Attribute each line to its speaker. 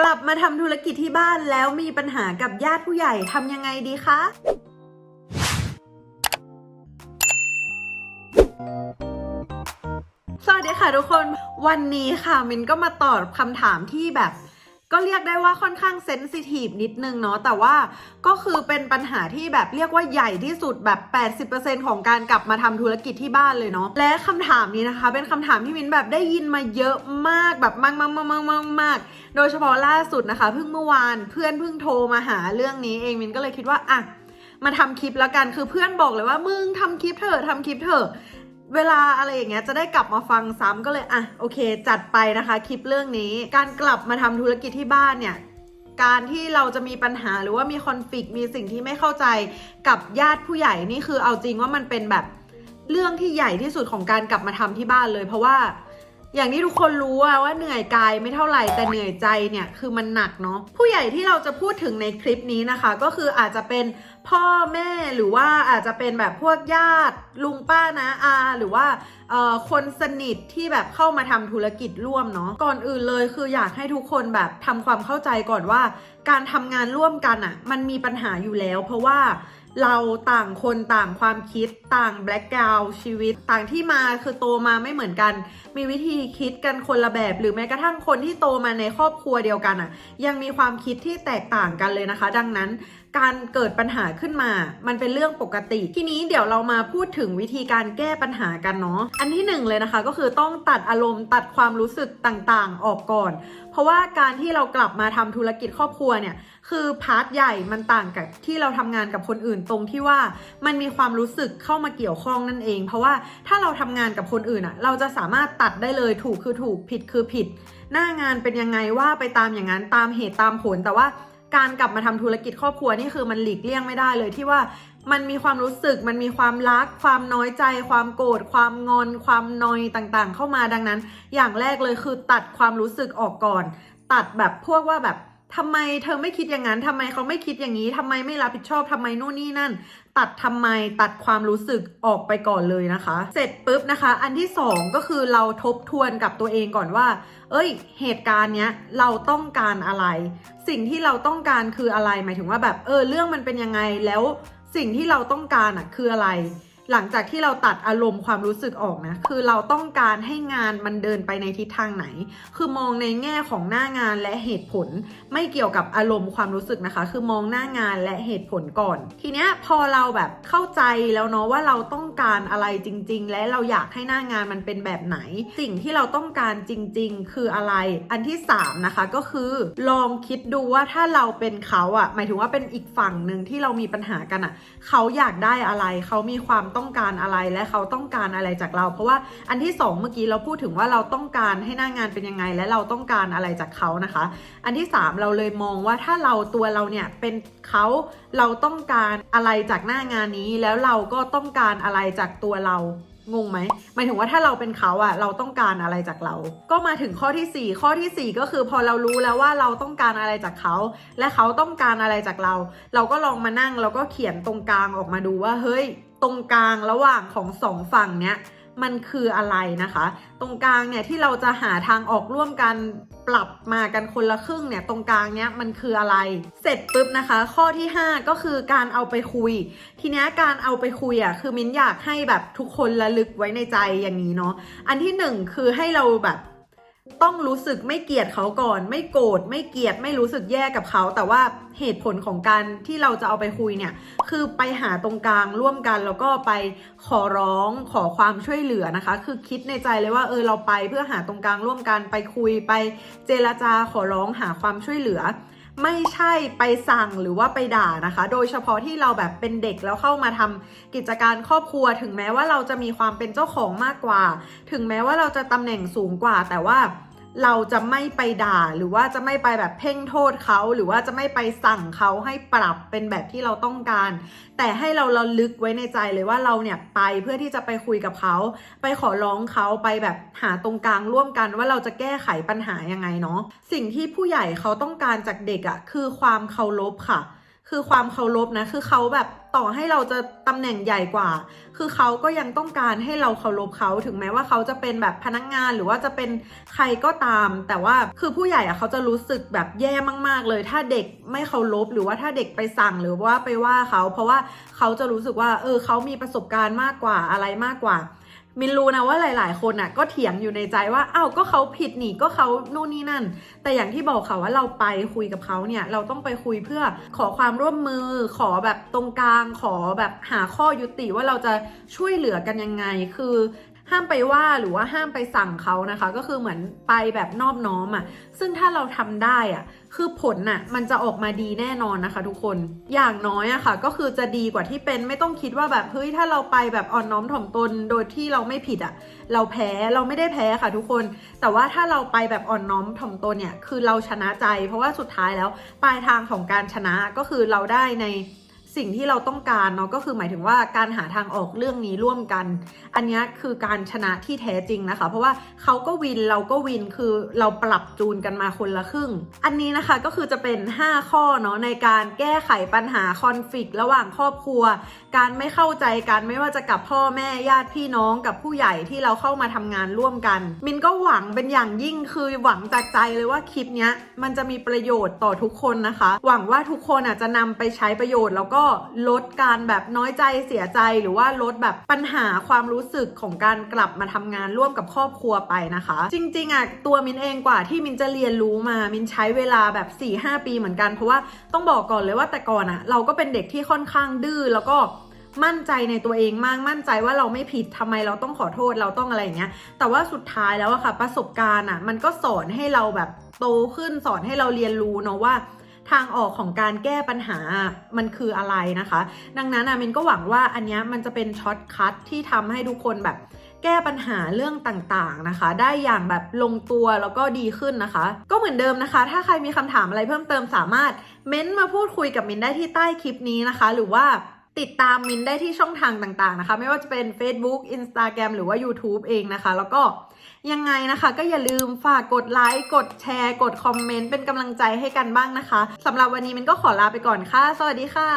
Speaker 1: กลับมาทำธุรกิจที่บ้านแล้วมีปัญหากับญาติผู้ใหญ่ทำยังไงดีคะ สวัสดีค่ะทุกคน วันนี้ค่ะมินก็มาตอบคำถามที่แบบ ก็เรียกได้ว่าค่อนข้างเซนซิทีฟนิดนึงเนาะแต่ว่าก็คือเป็นปัญหาที่แบบเรียกว่าใหญ่ที่สุดแบบ 80%ของการกลับมาทำธุรกิจที่บ้านเลยเนาะและคำถามนี้นะคะ เป็นคำถามที่มินแบบได้ยินมาเยอะมากแบบมากมากมากมากมากมากโดยเฉพาะล่าสุดนะคะเพิ่งเมื่อวานเพื่อนเพิ่งโทรมาหาเรื่องนี้เองมินก็เลยคิดว่าอะมาทำคลิปแล้วกันคือเพื่อนบอกเลยว่ามึงทำคลิปเถอะทำคลิปเถอะ เวลาอะไรอย่างเงี้ยจะได้กลับมาฟังซ้ำก็เลยอะโอเค จัดไปนะคะคลิปเรื่องนี้ การกลับมาทำธุรกิจที่บ้านเนี่ยการที่เราจะมีปัญหาหรือว่ามีคอนฟ lict มีสิ่งที่ไม่เข้าใจกับญาติผู้ใหญ่นี่คือเอาจริงว่ามันเป็นแบบเรื่องที่ใหญ่ที่สุดของการกลับมาทำที่บ้านเลย เพราะว่า อย่างที่ทุกคนรู้ว่าเหนื่อยกายไม่เท่าไหร่แต่เหนื่อยใจเนี่ยคือมันหนักเนาะผู้ใหญ่ที่เราจะพูดถึงในคลิปนี้นะคะ ก็คืออาจจะเป็นพ่อแม่หรือว่าอาจจะเป็นแบบพวกญาติลุงป้านะอา หรือว่าคนสนิทที่แบบเข้ามาทำธุรกิจร่วมเนาะก่อนอื่นเลยคืออยากให้ทุกคนแบบทำความเข้าใจก่อนว่า การทำงานร่วมกันอะมันมีปัญหาอยู่แล้ว เพราะว่า เราต่างคนต่างความคิดต่างแบล็กกราวชีวิต ต่างที่มาคือโตมาไม่เหมือนกัน มีวิธีคิดกันคนละแบบ หรือแม้กระทั่งคนที่โตมาในครอบครัวเดียวกันอะ ยังมีความคิดที่แตกต่างกันเลยนะคะ ดังนั้น การเกิดปัญหาขึ้นมา มันเป็นเรื่องปกติ ทีนี้เดี๋ยวเรามาพูดถึงวิธีการแก้ปัญหากันเนาะ อันที่หนึ่งเลยนะคะ ก็คือต้องตัดอารมณ์ตัดความรู้สึกต่างๆ ออกก่อน เพราะว่าการที่เรากลับมาทำธุรกิจครอบครัวเนี่ย คือพาร์ทใหญ่มันต่างกับที่เราทำงานกับคนอื่นตรงที่ว่ามันมีความรู้สึกเข้ามาเกี่ยวข้องนั่นเอง เพราะว่าถ้าเราทำงานกับคนอื่นอะเราจะสามารถตัดได้เลยถูกคือถูกผิดคือผิด หน้างานเป็นยังไงว่าไปตามอย่างนั้นตามเหตุตามผลแต่ว่า การกลับมาทำธุรกิจครอบครัวนี่คือมันหลีกเลี่ยงไม่ได้เลยที่ว่ามันมีความรู้สึกมันมีความรัก ความน้อยใจ ความโกรธความงอน ความนอยต่างๆ เข้ามาดังนั้น อย่างแรกเลยคือตัดความรู้สึกออกก่อน ตัดแบบพวกว่าแบบ ทำไมเธอไม่คิดอย่างนั้นทำไมเขาไม่คิดอย่างนี้ทำไมไม่รับผิดชอบทำไมนู่นนี่นั่น ตัดทำไมตัดความรู้สึกออกไปก่อนเลยนะคะ เสร็จปุ๊บนะคะ อันที่สองก็คือเราทบทวนกับตัวเองก่อนว่า เอ้ย เหตุการณ์เนี้ยเราต้องการอะไร สิ่งที่เราต้องการคืออะไรหมายถึงว่าแบบเออเรื่องมันเป็นยังไงแล้วสิ่งที่เราต้องการอะคืออะไร หลังจากที่เราตัดอารมณ์ความรู้สึกออกนะ คือเราต้องการให้งานมันเดินไปในทิศทางไหน คือมองในแง่ของหน้างานและเหตุผล ไม่เกี่ยวกับอารมณ์ความรู้สึกนะคะ คือมองหน้างานและเหตุผลก่อน ทีเนี้ยพอเราแบบเข้าใจแล้วเนาะว่าเราต้องการอะไรจริง ๆ และเราอยากให้หน้างานมันเป็นแบบไหน สิ่งที่เราต้องการจริง ๆ คืออะไร อันที่สามนะคะก็คือ ลองคิดดูว่าถ้าเราเป็นเขาอะหมายถึงว่าเป็นอีกฝั่งหนึ่งที่เรามีปัญหากันอะเขาอยากได้อะไรเขามีความต้องการอะไรและเขาต้องการอะไรจากเรา เพราะว่าอันที่สองเมื่อกี้เราพูดถึงว่าเราต้องการให้หน้างานเป็นยังไง และเราต้องการอะไรจากเขานะคะ อันที่สามเราเลยมองว่าถ้าเราตัวเราเนี่ยเป็นเขาเราต้องการอะไรจากหน้างานนี้ แล้วเราก็ต้องการอะไรจากตัวเรางงไหมหมายถึงว่าถ้าเราเป็นเขาอะเราต้องการอะไรจากเรา ก็มาถึงข้อที่สี่ข้อที่สี่ก็คือพอเรารู้แล้วว่าเราต้องการอะไรจากเขา และเขาต้องการอะไรจากเรา เราก็ลองมานั่งแล้วก็เขียนตรงกลางออกมาดูว่าเฮ้ย ตรงกลางระหว่างของสองฝั่งเนี้ยมันคืออะไรนะคะ ตรงกลางเนี่ยที่เราจะหาทางออกร่วมกันปรับมากันคนละครึ่งเนี่ยตรงกลางเนี้ยมันคืออะไร เสร็จปุ๊บนะคะ ข้อที่ 5 ก็คือการเอาไปคุย ทีเนี้ยการเอาไปคุยอะคือมิ้นอยากให้แบบทุกคนระลึกไว้ในใจอย่างนี้เนาะอันที่หนึ่งคือให้เราแบบ ต้องรู้สึกไม่เกลียดเขาก่อน ไม่โกรธไม่เกลียดไม่รู้สึกแย่กับเขา แต่ว่าเหตุผลของการที่เราจะเอาไปคุยเนี่ย คือไปหาตรงกลางร่วมกัน แล้วก็ไปขอร้องขอความช่วยเหลือนะคะ คือคิดในใจเลยว่าเออเราไปเพื่อหาตรงกลางร่วมกันไปคุยไปเจรจาขอร้องหาความช่วยเหลือ ไม่ใช่ไปสั่งหรือว่าไปด่านะคะ โดยเฉพาะที่เราแบบเป็นเด็กแล้วเข้ามาทำกิจการครอบครัว ถึงแม้ว่าเราจะมีความเป็นเจ้าของมากกว่า ถึงแม้ว่าเราจะตำแหน่งสูงกว่าแต่ว่า เราจะไม่ไปด่าหรือว่าจะไม่ไปแบบเพ่งโทษเขา หรือว่าจะไม่ไปสั่งเขาให้ปรับเป็นแบบที่เราต้องการ แต่ให้เราระลึกไว้ในใจเลยว่าเราเนี่ยไปเพื่อที่จะไปคุยกับเขา ไปขอร้องเขาไปแบบหาตรงกลางร่วมกันว่าเราจะแก้ไขปัญหายังไงเนาะสิ่งที่ผู้ใหญ่เขาต้องการจากเด็กอะ่ะคือความเคารพค่ะ คือความเคารพนะ คือเขาแบบต่อให้เราจะตำแหน่งใหญ่กว่า คือเขาก็ยังต้องการให้เราเคารพเขาถึงแม้ว่าเขาจะเป็นแบบพนักงานหรือว่าจะเป็นใครก็ตาม แต่ว่าคือผู้ใหญ่อะเขาจะรู้สึกแบบแย่มาก ๆ เลย ถ้าเด็กไม่เคารพหรือว่าถ้าเด็กไปสั่งหรือว่าไปว่าเขา เพราะว่าเขาจะรู้สึกว่าเออเขามีประสบการณ์มากกว่าอะไรมากกว่า มินรู้นะว่าหลาย ๆ คนอะก็เถียงอยู่ในใจว่าอ้าวก็เขาผิดนี่ก็เขานู่นนี่นั่น แต่อย่างที่บอกค่ะว่าเราไปคุยกับเขาเนี่ยเราต้องไปคุยเพื่อขอความร่วมมือ ขอแบบตรงกลาง ขอแบบหาข้อยุติว่าเราจะช่วยเหลือกันยังไง คือ ห้ามไปว่าหรือว่าห้ามไปสั่งเขานะคะ ก็คือเหมือนไปแบบนอบน้อมอะ่ะ ซึ่งถ้าเราทำได้อะ่ะ คือผลน่ะมันจะออกมาดีแน่นอนนะคะ ทุกคน อย่างน้อยอะค่ะ ก็คือจะดีกว่าที่เป็นไม่ต้องคิดว่าแบบเฮ้ยถ้าเราไปแบบอ่อนน้อมถ่อมตนโดยที่เราไม่ผิดอะ่ะ เราแพ้เราไม่ได้แพ้ค่ะ ทุกคน แต่ว่าถ้าเราไปแบบอ่อนน้อมถ่อมตนเนี่ยคือเราชนะใจ เพราะว่าสุดท้ายแล้วปลายทางของการชนะก็คือเราได้ใน สิ่งที่เราต้องการเนาะก็คือหมายถึงว่าการหาทางออกเรื่องนี้ร่วมกัน อันนี้คือการชนะที่แท้จริงนะคะ เพราะว่าเขาก็วินเราก็วินคือเราปรับจูนกันมาคนละครึ่ง อันนี้นะคะก็คือจะเป็น 5 ข้อเนาะในการแก้ไขปัญหาคอนฟ lict ระหว่างครอบครัว การไม่เข้าใจกันไม่ว่าจะกับพ่อแม่ญาติพี่น้องกับผู้ใหญ่ที่เราเข้ามาทำงานร่วมกัน มินก็หวังเป็นอย่างยิ่งคือหวังจากใจเลยว่าคลิปนี้มันจะมีประโยชน์ต่อทุกคนนะคะ หวังว่าทุกคนอาจจะนำไปใช้ประโยชน์แล้วก็ลดการแบบน้อยใจเสียใจหรือว่าลดแบบปัญหาความรู้สึกของการกลับมาทำงานร่วมกับครอบครัวไปนะคะ จริงๆอะตัวมินเองกว่าที่มินจะเรียนรู้มามินใช้เวลาแบบ4-5ปีเหมือนกัน เพราะว่าต้องบอกก่อนเลยว่าแต่ก่อนอะเราก็เป็นเด็กที่ค่อนข้างดื้อแล้วก็มั่นใจในตัวเองมากมั่นใจว่าเราไม่ผิดทำไมเราต้องขอโทษเราต้องอะไรอย่างเงี้ย แต่ว่าสุดท้ายแล้วอะค่ะ ประสบการณ์อะมันก็สอนให้เราแบบโตขึ้นสอนให้เราเรียนรู้เนาะว่า ทางออกของการแก้ปัญหามันคืออะไรนะคะ ดังนั้นอะมินก็หวังว่าอันนี้มันจะเป็นช็อตคัทที่ทำให้ทุกคนแบบแก้ปัญหาเรื่องต่างๆนะคะ ได้อย่างแบบลงตัวแล้วก็ดีขึ้นนะคะ ก็เหมือนเดิมนะคะ ถ้าใครมีคำถามอะไรเพิ่มเติมสามารถเม้นต์มาพูดคุยกับมินได้ที่ใต้คลิปนี้นะคะ หรือว่า ติดตามมินได้ที่ช่องทางต่างๆนะคะ ไม่ว่าจะเป็น Facebook Instagram หรือว่า YouTube เองนะคะ แล้วก็ยังไงนะคะ ก็อย่าลืมฝากกดไลค์กดแชร์ กดคอมเมนต์เป็นกำลังใจให้กันบ้างนะคะสำหรับวันนี้มินก็ขอลาไปก่อนค่ะ สวัสดีค่ะ